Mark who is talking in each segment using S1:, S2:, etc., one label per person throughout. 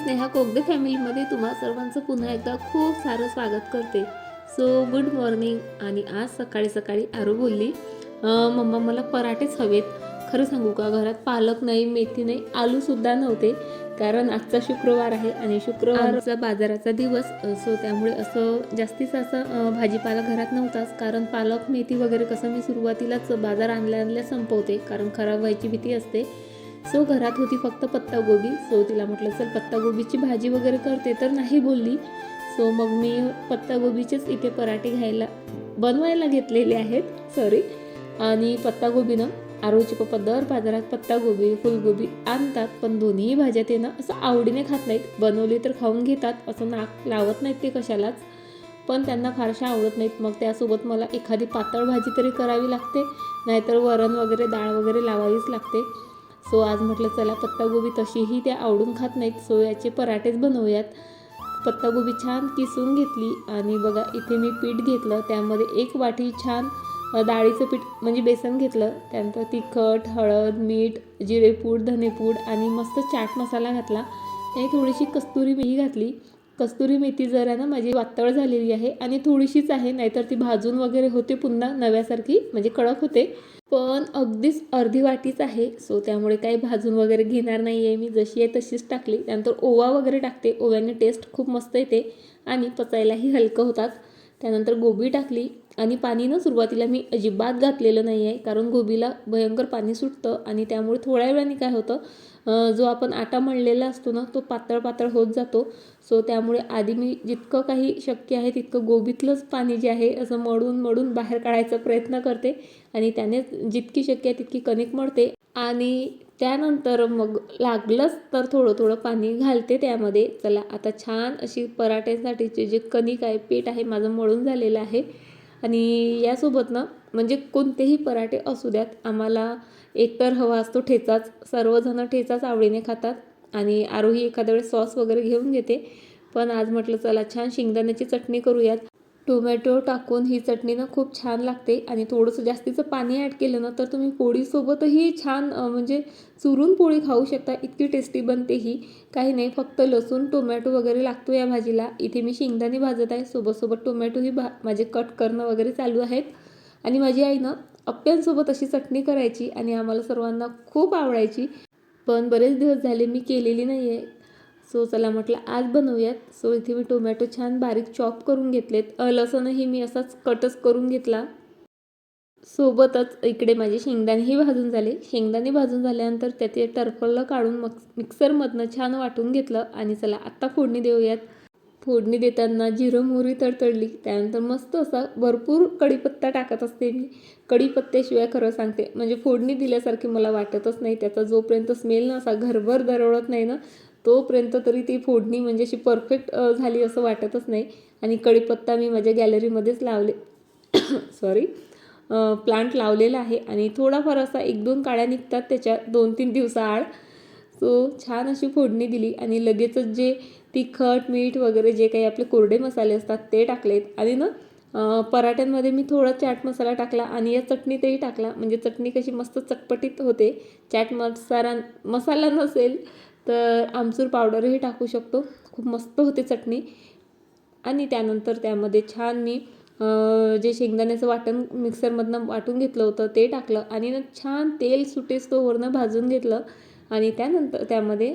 S1: स्नेहा कोगदे फॅमिलीमध्ये तुम्हा सर्वांचं पुन्हा एकदा खूप सारं स्वागत करते. सो गुड मॉर्निंग आणि आज सकाळी सकाळी आरू बोलली मम्मा मला पराठेच हवेत. खरं सांगू का घरात पालक नाही मेथी नाही आलूसुद्धा नव्हते. कारण आजचा शुक्रवार आहे आणि शुक्रवारचा बाजाराचा दिवस सो त्यामुळे असं जास्तीच असं भाजीपाला घरात नव्हताच. कारण पालक मेथी वगैरे कसं मी सुरुवातीलाच बाजार आणल्या आणल्या संपवते. कारण खराब व्हायची भीती असते. सो घरात होती फक्त पत्तागोबी. सो तिला म्हटलं चल पत्तागोबीची भाजी वगैरे करते. तर नाही बोलली. सो मग मी पत्तागोबीचेच इथे पराठे घ्यायला बनवायला घेतलेले आहेत. सॉरी आणि पत्तागोबीनं आरोचे पप्पा दर बाजारात पत्तागोबी फुलगोबी आणतात पण दोन्ही भाज्या ते ना असं आवडीने खात नाहीत. बनवली तर खाऊन घेतात असं नाक लावत नाहीत ते कशालाच. पण त्यांना फारशा आवडत नाहीत. मग त्यासोबत मला एखादी पातळ भाजी तरी करावी लागते. नाहीतर वरण वगैरे डाळ वगैरे लावावीच लागते. सो आज म्हटलं चला पत्तागोबी तशीही त्या आवडून खात नाहीत सो याचे पराठेच बनवूयात. पत्तागोबी छान किसून घेतली आणि बघा इथे मी पीठ घेतलं त्यामध्ये एक वाटी छान डाळीचं पीठ म्हणजे बेसन घेतलं त्यानंतर तिखट हळद मीठ जिरेपूड धनेपूड आणि मस्त चाट मसाला घातला. आणि थोडीशी कस्तुरी मेही घातली. कस्तुरी मेथी जरा ना माझी वातळ झालेली आहे आणि थोडीशीच आहे नाहीतर ती भाजून वगैरे होते पुन्हा नव्यासारखी म्हणजे कडक होते. पण अगदीच अर्धी वाटीच आहे सो त्यामुळे काही भाजून वगैरे घेणार नाही आहे मी. जशी आहे तशीच टाकली. त्यानंतर ओवा वगैरे टाकते. ओव्याने टेस्ट खूप मस्त येते आणि पचायलाही हलकं होतात. त्यानंतर गोबी टाकली. आणि पाणी ना सुरुवातीला मी अजिबात घातलेलं नाही आहे कारण गोबीला भयंकर पाणी सुटतं आणि त्यामुळे थोड्या वेळाने काय होतं जो आपण आटा मळलेला असतो ना तो पातळ पातळ होत जातो. सो त्यामुळे आधी मी जितकं काही शक्य आहे तितकं गोबीतलंच पाणी जे आहे असं मळून मळून बाहेर काढायचा प्रयत्न करते. आणि त्याने जितकी शक्य आहे तितकी कणिक मळते. आणि त्यानंतर मग लागलंच तर थोडं थोडं पाणी घालते त्यामध्ये. चला आता छान अशी पराठ्यांसाठीचे जे कणिक आहे पीठ आहे माझं मळून झालेलं आहे. आणि यासोबत ना म्हणजे कोणतेही पराठे असू द्यात आम्हाला एकतर हवा असतो ठेचाच सर्वजण ठेचाच आवडीने खातात आणि आरोही एखाद्या वेळेस सॉस वगैरे घेऊन घेते. पण आज म्हटलं चला छान शेंगदाण्याची चटणी करूयात. टोमॅटो टाकून ही चटणी ना खूप छान लागते आणि थोडंसं जास्तीचं पाणी ॲड केलं ना तर तुम्ही पोळीसोबतही छान म्हणजे चुरून पोळी खाऊ शकता. इतकी टेस्टी बनते ही. काही नाही फक्त लसूण टोमॅटो वगैरे लागतो या भाजीला. इथे मी शेंगदाणे भाजत आहे. सोबतसोबत टोमॅटोही भा माझे कट करणं वगैरे चालू आहेत. आणि माझी आई ना अप्प्यांसोबत अशी चटणी करायची आणि आम्हाला सर्वांना खूप आवडायची. पण बरेच दिवस झाले मी केलेली नाही आहे सो चला म्हटलं आज बनवूयात. सो इथे मी टोमॅटो छान बारीक चॉप करून घेतलेत. लसणही मी असाच कटच करून घेतला. सोबतच इकडे माझे शेंगदाणेही भाजून झाले. शेंगदाणे भाजून झाल्यानंतर त्याचे टरफलं काढून मग मिक्सरमधनं छान वाटून घेतलं. आणि चला आत्ता फोडणी देऊयात. फोडणी देताना जिरं मोहरी तडतडली. त्यानंतर मस्त असा भरपूर कढीपत्ता टाकत असते मी. कढीपत्त्याशिवाय खरं सांगते. म्हणजे फोडणी दिल्यासारखी मला वाटतच नाही. त्याचा जोपर्यंत स्मेल ना असा घरभर दरवळत नाही ना तोपर्यंत तरी ती फोडणी म्हणजे अशी परफेक्ट झाली असं वाटतच नाही. आणि कढीपत्ता मी माझ्या गॅलरीमध्येच लावले. सॉरी प्लांट लावलेला आहे. आणि थोडाफार असा एक दोन काड्या निघतात त्याच्या दोन तीन दिवसाआड. सो छान अशी फोडणी दिली आणि लगेचच जे तिखट मीठ वगैरे जे काही आपले कोरडे मसाले असतात ते टाकलेत. आणि ना पराठ्यांमध्ये मी थोडा चाट मसाला टाकला आणि या चटणीतही टाकला. म्हणजे चटणी कशी मस्त चटपटीत होते. चाट मसाला मसाला नसेल तर आमचूर पावडरही टाकू शकतो. खूप मस्त होते चटणी. आणि त्यानंतर त्यामध्ये छान मी जे शेंगदाण्याचं वाटण मिक्सरमधनं वाटून घेतलं होतं ते टाकलं. आणि ना छान तेल सुटेस तोवरनं भाजून घेतलं. आणि त्यानंतर त्यामध्ये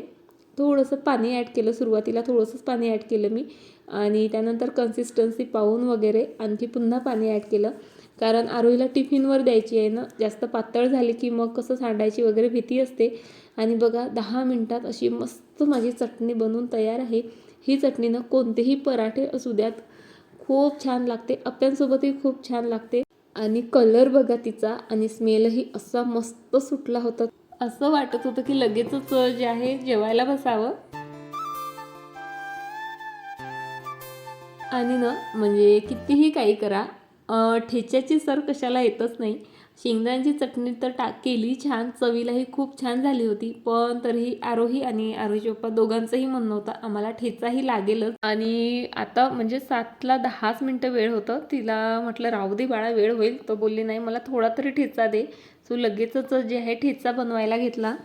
S1: थोडंसं पाणी ॲड केलं सुरुवातीला थोडंसंच पाणी ॲड केलं मी. आणि त्यानंतर कन्सिस्टन्सी पाहून वगैरे आणखी पुन्हा पाणी ॲड केलं. कारण आरोहीला टिफिनवर द्यायची आहे ना जास्त पातळ झाली की मग कसं सांडायची वगैरे भीती असते. आणि बघा दहा मिनटात अशी मस्त माझी चटणी बनवून तयार आहे. ही चटणीनं कोणतेही पराठे असू द्यात. खूप छान लागते. अप्प्यांसोबतही खूप छान लागते. आणि कलर बघा तिचा आणि स्मेलही असा मस्त सुटला होता. असं वाटत होतं की लगेचच जे आहे जेवायला बसावं. आणि ना म्हणजे कितीही काही करा ठेच्याची सर कशाला येतच नाही. शेंगदाण्याची चटणी तर टाक केली छान चवीलाही खूप छान झाली होती. पण तरीही आरोही आणि आरोही पप्पा दोघांचंही म्हणणं होतं आम्हाला ठेचाही लागेलच. आणि आता म्हणजे सातला दहाच मिनटं वेळ होतं तिला म्हटलं राहू दे बाळा वेळ होईल. तो बोलली नाही मला थोडा तरी ठेचा दे. सो लगेचच जे आहे ठेचा बनवायला घेतला.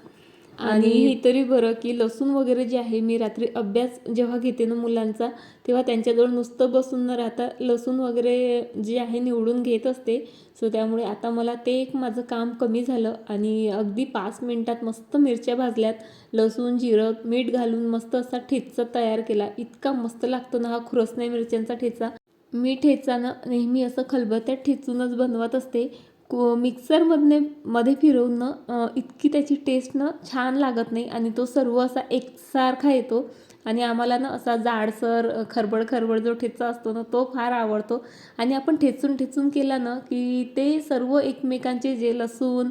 S1: आणि ही तरी बरं की लसूण वगैरे जे आहे मी रात्री अभ्यास जेव्हा घेते ना मुलांचा तेव्हा त्यांच्याजवळ नुसतं बसून न राहता लसूण वगैरे जे आहे निवडून घेत असते. सो त्यामुळे आता मला ते एक माझं काम कमी झालं आणि अगदी पाच मिनिटात मस्त मिरच्या भाजल्यात लसूण जिरं मीठ घालून मस्त असा ठेचा तयार केला. इतका मस्त लागतो ना हा खुरसण्या मिरच्यांचा ठेचा. मी ठेचा ना नेहमी असं खलबत्त्यात ठेचूनच बनवत असते. को मिक्सरमधने मध्ये फिरवून ना इतकी त्याची टेस्ट ना छान लागत नाही आणि तो सर्व असा एकसारखा येतो आणि आम्हाला ना असा जाडसर खरबड खरबड जो ठेचा असतो ना तो फार आवडतो. आणि आपण ठेचून ठेचून केला ना की ते सर्व एकमेकांचे जे लसूण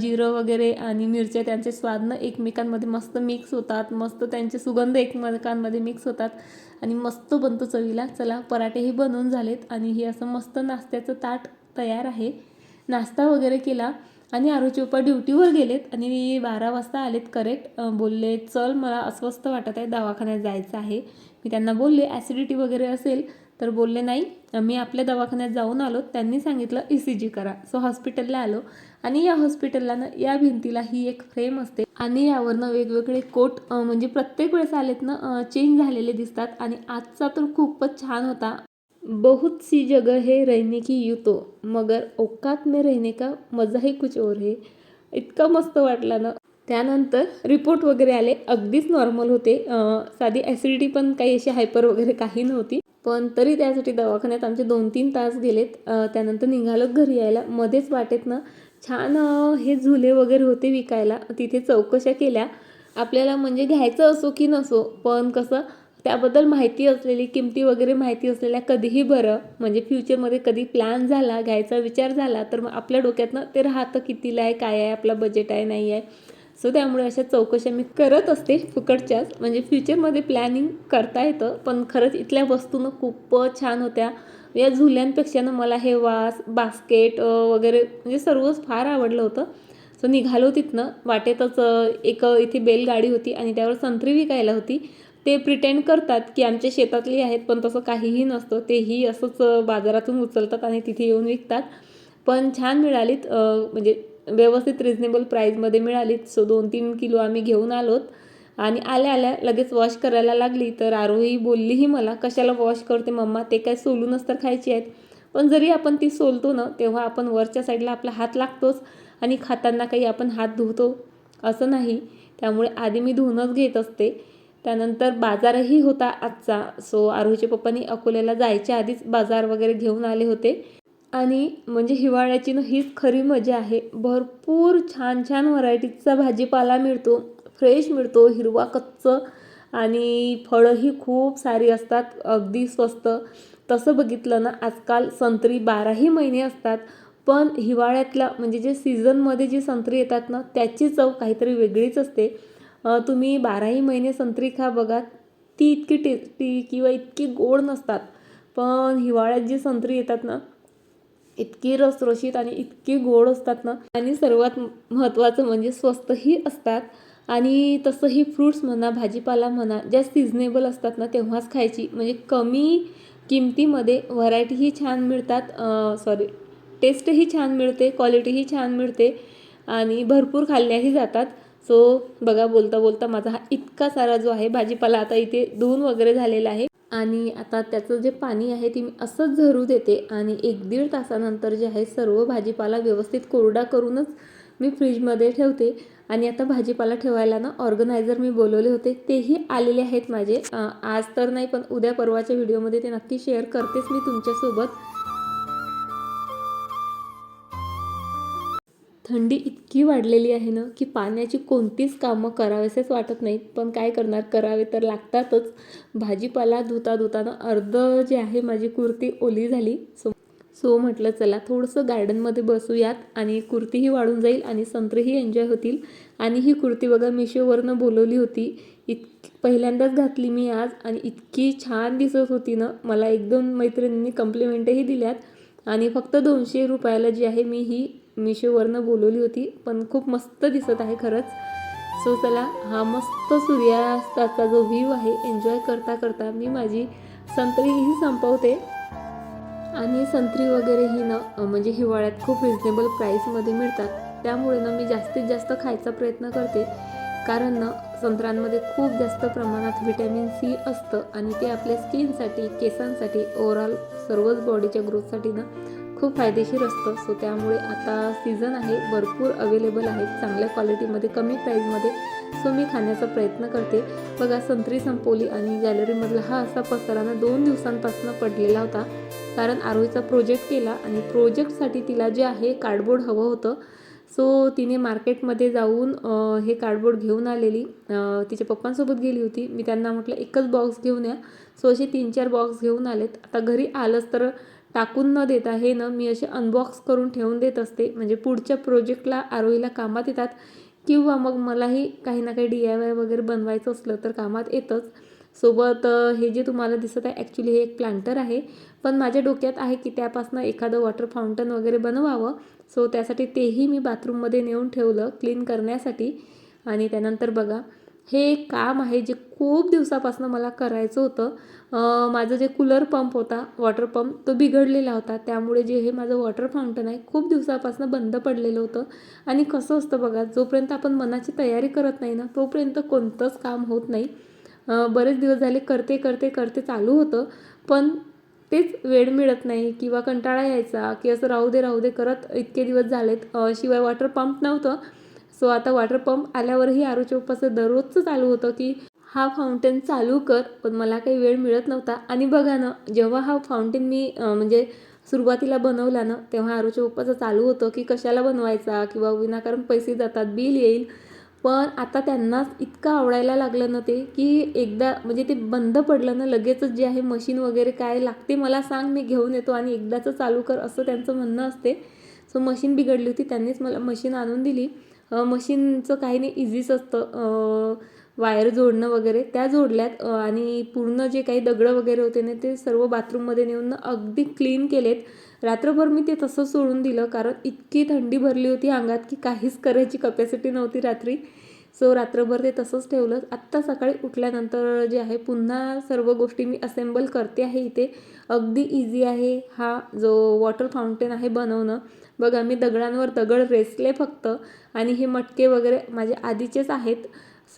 S1: जिरं वगैरे आणि मिरच्या त्यांचे स्वाद ना एकमेकांमध्ये मस्त मिक्स होतात. मस्त त्यांचे सुगंध एकमेकांमध्ये मिक्स होतात. आणि मस्त बनतो चवीला. चला पराठेही बनवून झालेत आणि हे असं मस्त नाश्त्याचं ताट तयार आहे. नाश्ता वगैरे केला आणि आरोचे पप्पा ड्युटीवर गेलेत आणि बारा वाजता आलेत करेक्ट बोलले चल मला अस्वस्थ वाटत आहे दवाखान्यात जायचं आहे. मी त्यांना बोलले ॲसिडिटी वगैरे असेल. तर बोलले नाही मी आपल्या दवाखान्यात जाऊन आलो. त्यांनी सांगितलं ई सी जी करा. सो हॉस्पिटलला आलो. आणि या हॉस्पिटलला ना या भिंतीला ही एक फ्रेम असते. आणि यावरनं वेगवेगळे कोट म्हणजे प्रत्येक वेळेस आलेत ना चेंज झालेले दिसतात. आणि आजचा तर खूपच छान होता. बहुत सी जगह है रहने की यूँ तो। मगर औकात में रहने का मजा ही कुछ और है। इतका मस्त वाटला ना। त्यानंतर रिपोर्ट वगैरे आले अगदीच नॉर्मल होते. साधी ॲसिडिटी पण काही अशी हायपर वगैरे काही नव्हती. पण तरी त्यासाठी दवाखान्यात आमचे दोन तीन तास गेलेत. त्यानंतर निघालो घरी यायला. मध्येच वाटेत ना छान हे झुले वगैरे होते विकायला. तिथे चौकशा केल्या. आपल्याला म्हणजे घ्यायचं असो की नसो पण कसं त्याबद्दल माहिती असलेली किमती वगैरे माहिती असलेल्या कधीही बरं म्हणजे फ्युचरमध्ये कधी प्लॅन झाला घ्यायचा विचार झाला तर मग आपल्या डोक्यातनं ते राहतं कितीला आहे काय आहे आपलं बजेट आहे नाही आहे. सो त्यामुळे अशा चौकशा मी करत असते फुकटच्याच. म्हणजे फ्युचरमध्ये प्लॅनिंग करता येतं पण खरंच इथल्या वस्तूनं खूपच छान होत्या. या झुल्यांपेक्षा ना मला हे वास बास्केट वगैरे म्हणजे सर्वच फार आवडलं होतं. सो निघालो तिथनं वाटेतच एक इथे बैलगाडी होती आणि त्यावर संत्री विकायला होती. ते प्रिटेंड करतात की आमच्या शेतातली आहेत पण तसं काहीही नसतं. तेही असंच बाजारातून उचलतात आणि तिथे येऊन विकतात. पण छान मिळालीत म्हणजे व्यवस्थित रिजनेबल प्राईजमध्ये मिळालीत. सो दोन तीन किलो आम्ही घेऊन आलोत. आणि आल्या आल्या लगेच वॉश करायला लागली. तर आरोही बोललीही मला कशाला वॉश करते मम्मा? ते काय सोलूनच तर खायची आहेत. पण जरी आपण ती सोलतो ना तेव्हा आपण वरच्या साईडला आपला हात लागतोच आणि खाताना काही आपण हात धुतो असं नाही. त्यामुळे आधी मी धुवूनच घेत असते. त्यानंतर बाजारही होता आजचा. सो आरोहीच्या पप्पानी अकोल्याला जायच्या आधीच बाजार वगैरे घेऊन आले होते. आणि म्हणजे हिवाळ्याची ना हीच खरी मजा आहे. भरपूर छान छान व्हरायटीजचा भाजीपाला मिळतो फ्रेश मिळतो हिरवा कच्च. आणि फळंही खूप सारी असतात अगदी स्वस्त. तसं बघितलं ना आजकाल संत्री बाराही महिने असतात. पण हिवाळ्यातल्या म्हणजे जे सीझनमध्ये जी संत्री येतात ना त्याची चव काहीतरी वेगळीच असते. तुम्ही बाराही महिने संत्री खा बघा. ती इतकी टेस्टी किंवा इतकी गोड नसतात. पण हिवाळ्यात जी संत्री येतात ना इतकी रसरशीत आणि इतकी गोड असतात ना आणि सर्वात महत्त्वाचं म्हणजे स्वस्तही असतात आणि तसंही फ्रूट्स म्हणा भाजीपाला म्हणा ज्या सिजनेबल असतात ना तेव्हाच खायची. म्हणजे कमी किमतीमध्ये व्हरायटीही छान मिळतात. सॉरी टेस्टही छान मिळते क्वालिटीही छान मिळते आणि भरपूर खाल्ल्याही जातात. सो बघा बोलता बोलता माझा हा इतका सारा जो आहे भाजीपाला आता इथे धुवून वगैरे झालेला आहे. आणि आता त्याचं जे पाणी आहे ते मी असंच झरू देते आणि एक दीड तासानंतर जे आहे सर्व भाजीपाला व्यवस्थित कोरडा करूनच मी फ्रीजमध्ये ठेवते. आणि आता भाजीपाला ठेवायला ना ऑर्गनायझर मी बोलवले होते तेही आलेले आहेत माझे. आज तर नाही पण उद्या परवाच्या व्हिडिओमध्ये ते नक्की शेअर करतेच मी तुमच्यासोबत. थंडी इतकी वाढलेली आहे ना की पाण्याची कोणतीच कामं करावेसेच वाटत नाहीत. पण काय करणार? करावे तर लागतातच. भाजीपाला धुता धुताना अर्ध जे आहे माझी कुर्ती ओली झाली. सो सो म्हटलं चला थोडंसं गार्डनमध्ये बसूयात आणि कुर्तीही वाढून जाईल आणि संत्रेही एन्जॉय होतील. आणि ही कुर्ती बघा मिशोवरनं बोलवली होती. इत पहिल्यांदाच घातली मी आज आणि इतकी छान दिसत होती ना मला एक दोन मैत्रिणींनी कम्प्लिमेंटही दिल्यात. आणि फक्त दोनशे रुपयाला जी आहे मी ही मिशोवरनं बोलवली होती पण खूप मस्त दिसत आहे खरंच. सो चला हा मस्त सूर्यास्ताचा जो व्ह्यू आहे एन्जॉय करता करता मी माझी संत्रीही संपवते. आणि संत्री वगैरे ही ना म्हणजे हिवाळ्यात खूप रिजनेबल प्राईसमध्ये मिळतात. त्यामुळे ना मी जास्तीत जास्त खायचा प्रयत्न करते. कारण ना संत्र्यांमध्ये खूप जास्त प्रमाणात व्हिटॅमिन सी असतं. आणि ते आपल्या स्किनसाठी केसांसाठी ओव्हरऑल सर्वच बॉडीच्या ग्रोथसाठी ना खूप फायदेशीर असतं. सो त्यामुळे आता सीझन आहे भरपूर अवेलेबल आहेत चांगल्या क्वालिटीमध्ये कमी प्राईजमध्ये सो मी खाण्याचा प्रयत्न करते. बघा संत्री संपवली आणि गॅलरीमधला हा असा पसाराना दोन दिवसांपासून पडलेला होता. कारण आरोहीचा प्रोजेक्ट केला आणि प्रोजेक्टसाठी तिला जे आहे कार्डबोर्ड हवं होतं. सो तिने मार्केटमध्ये जाऊन हे कार्डबोर्ड घेऊन आलेली. तिच्या पप्पांसोबत गेली होती. मी त्यांना म्हटलं एकच बॉक्स घेऊन या. सो असे तीन चार बॉक्स घेऊन आलेत. आता घरी आलंच तर टाकून न देता हे ना मी असे अनबॉक्स करून ठेवून देत असते. म्हणजे पुढच्या प्रोजेक्टला आरोहीला कामात येतात किंवा मग मलाही काही ना काही डी आय वाय वगैरे बनवायचं असलं तर कामात येतंच. सोबत हे जे तुम्हाला दिसत आहे ॲक्च्युली हे एक प्लांटर आहे. पण माझ्या डोक्यात आहे की त्यापासून एखादं वॉटर फाउंटन वगैरे बनवावं. सो त्यासाठी तेही मी बाथरूममध्ये नेऊन ठेवलं क्लीन करण्यासाठी. आणि त्यानंतर बघा हे एक काम आहे जे खूप दिवसापासून मला करायचं होतं. माझं जे कूलर पंप होता वॉटर पंप तो बिघडलेला होता. त्यामुळे जे हे माझं वॉटर फाउंटन आहे खूप दिवसापासून बंद पडलेलं होतं. आणि कसं असतं बघा जोपर्यंत आपण मनाची तयारी करत नाही ना तोपर्यंत कोणतंच काम होत नाही. बरेच दिवस झाले करते करते करते चालू होतं. पण तेच वेळ मिळत नाही किंवा कंटाळा यायचा की असं राहू दे राहू दे करत इतके दिवस झालेत. शिवाय वॉटर पंप नव्हतं. सो आता वॉटर पंप आल्यावरही आरो चौपाचं दररोजचं चालू होतं की हा फाउंटेन चालू कर पण मला काही वेळ मिळत नव्हता. आणि बघा ना जेव्हा हा फाउंटेन मी म्हणजे सुरुवातीला बनवला ना तेव्हा आरोच्या पप्पाचं चालू होतं की कशाला बनवायचा किंवा विनाकारण पैसे जातात बिल येईल. पण आता त्यांनाच इतकं आवडायला लागलं ना ते की एकदा म्हणजे ते बंद पडलं ना लगेचच जे आहे मशीन वगैरे काय लागते मला सांग मी घेऊन येतो आणि एकदाचं चालू कर असं त्यांचं म्हणणं असते. सो मशीन बिघडली होती त्यांनीच मला मशीन आणून दिली. मशीनचं काही नाही इझीच असतं. वायर जोडणं वगैरे. त्या जोडल्यात. आणि पूर्ण जे काही दगडं वगैरे होते ना ते सर्व बाथरूममध्ये नेऊन अगदी क्लीन केलेत. रात्रभर मी ते तसंच सोडून दिलं कारण इतकी थंडी भरली होती अंगात की काहीच करायची कपॅसिटी नव्हती रात्री. सो रात्रभर ते तसंच ठेवलं. आत्ता सकाळी उठल्यानंतर जे आहे पुन्हा सर्व गोष्टी मी असेंबल करते आहे इथे. अगदी इझी आहे हा जो वॉटर फाउंटेन आहे बनवणं. बघा मी दगडांवर दगड रेसले फक्त आणि हे मटके वगैरे माझे आधीचेच आहेत.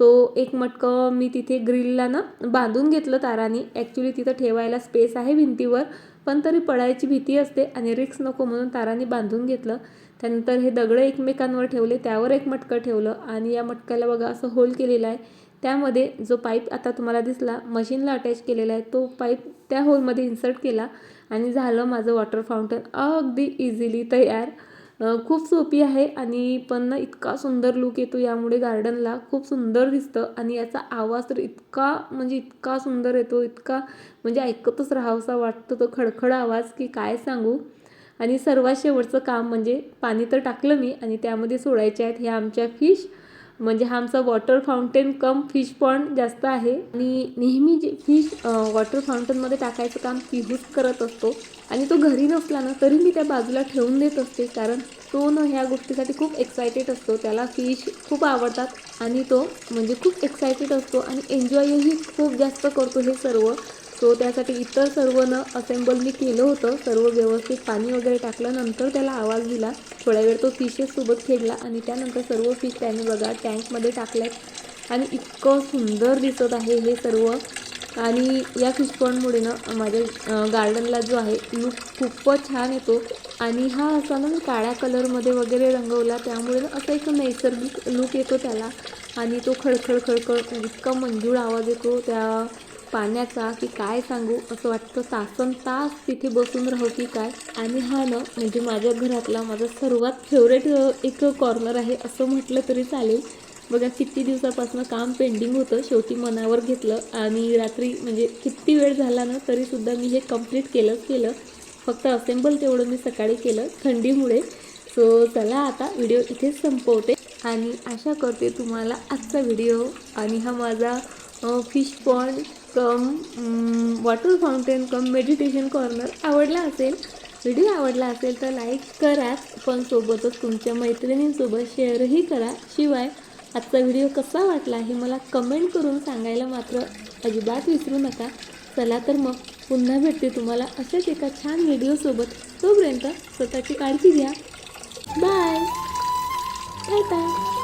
S1: सो एक मटकं मी तिथे ग्रिलला ना बांधून घेतलं ताराने. ॲक्च्युली तिथं ठेवायला स्पेस आहे भिंतीवर पण तरी पडायची भीती असते आणि रिक्स नको म्हणून ताराने बांधून घेतलं. त्यानंतर हे दगडं एकमेकांवर ठेवले त्यावर एक मटकं ठेवलं आणि या मटक्याला बघा असं होल केलेलं आहे. त्यामध्ये जो पाईप आता तुम्हाला दिसला मशीनला अटॅच केलेला आहे तो पाईप त्या होलमध्ये इन्सर्ट केला. आणि झालं माझं वॉटर फाउंटन अगदी इझिली तयार. खूप सोपी आहे आणि पण ना इतका सुंदर लुक येतो यामुळे गार्डनला खूप सुंदर दिसतं आणि याचा आवाज तर इतका म्हणजे इतका सुंदर येतो इतका म्हणजे ऐकतच राहावसा वाटतो तो खडखड आवाज की काय सांगू. आणि सर्वात शेवटचं काम म्हणजे पाणी तर टाकलं मी आणि त्यामध्ये सोडायचे आहेत ह्या आमच्या फिश म्हणजे हा आमचा water fountain cum fish pond जास्त आहे. आणि नेहमी जे फिश वॉटर फाउंटनमध्ये टाकायचं काम पिहूच करत असतो. आणि तो घरी नसला ना तरी मी त्या बाजूला ठेवून देत असते. कारण तो न ह्या गोष्टीसाठी खूप एक्सायटेड असतो. त्याला फिश खूप आवडतात. आणि तो म्हणजे खूप एक्सायटेड असतो. आणि एन्जॉयही खूप जास्त करतो हे सर्व. सो त्यासाठी इतर सर्व न असेंबल मी केलं होतं. सर्व व्यवस्थित पाणी वगैरे टाकल्यानंतर त्याला आवाज दिला. थोड्या वेळ तो फिशेससोबत खेळला आणि त्यानंतर सर्व फिश त्याने बघा टँकमध्ये टाकल्यात. आणि इतकं सुंदर दिसत आहे हे सर्व. आणि या फिश पॉन्डमुळे ना माझ्या गार्डनला जो आहे लुक खूपच छान येतो. आणि हा असा ना मी काळ्या कलरमध्ये वगैरे रंगवला. त्यामुळे ना असा एक नैसर्गिक लुक येतो त्याला. आणि तो खडखड खडखड इतका मंजूळ आवाज येतो त्या पाण्याचा की काय सांगू असं वाटतं. तासन तास तिथे बसून राहू की काय? आणि हा ना म्हणजे माझ्या घरातला माझा सर्वात फेवरेट एक कॉर्नर आहे असं म्हटलं तरी चालेल. बघा किती दिवसापासून काम पेंडिंग होतं. शेवटी मनावर घेतलं आणि रात्री म्हणजे किती वेळ झाला ना तरीसुद्धा मी हे कंप्लीट केलंच केलं. फक्त असेंबल तेवढं मी सकाळी केलं थंडीमुळे. सो चला आता व्हिडिओ इथेच संपवते. आणि आशा करते तुम्हाला आजचा व्हिडिओ आणि हा माझा fish pond cum water fountain cum meditation corner आवडला असेल व्हिडिओ आवडला असेल तर लाईक करा. पण सोबतच तुमच्या मैत्रिणींसोबत शेअरही करा. शिवाय आजचा व्हिडिओ कसा वाटला हे मला कमेंट करून सांगायला मात्र अजिबात विसरू नका. चला तर मग पुन्हा भेटते तुम्हाला अशाच एका छान व्हिडिओसोबत तोपर्यंत स्वतःची काळजी घ्या. बाय टाटा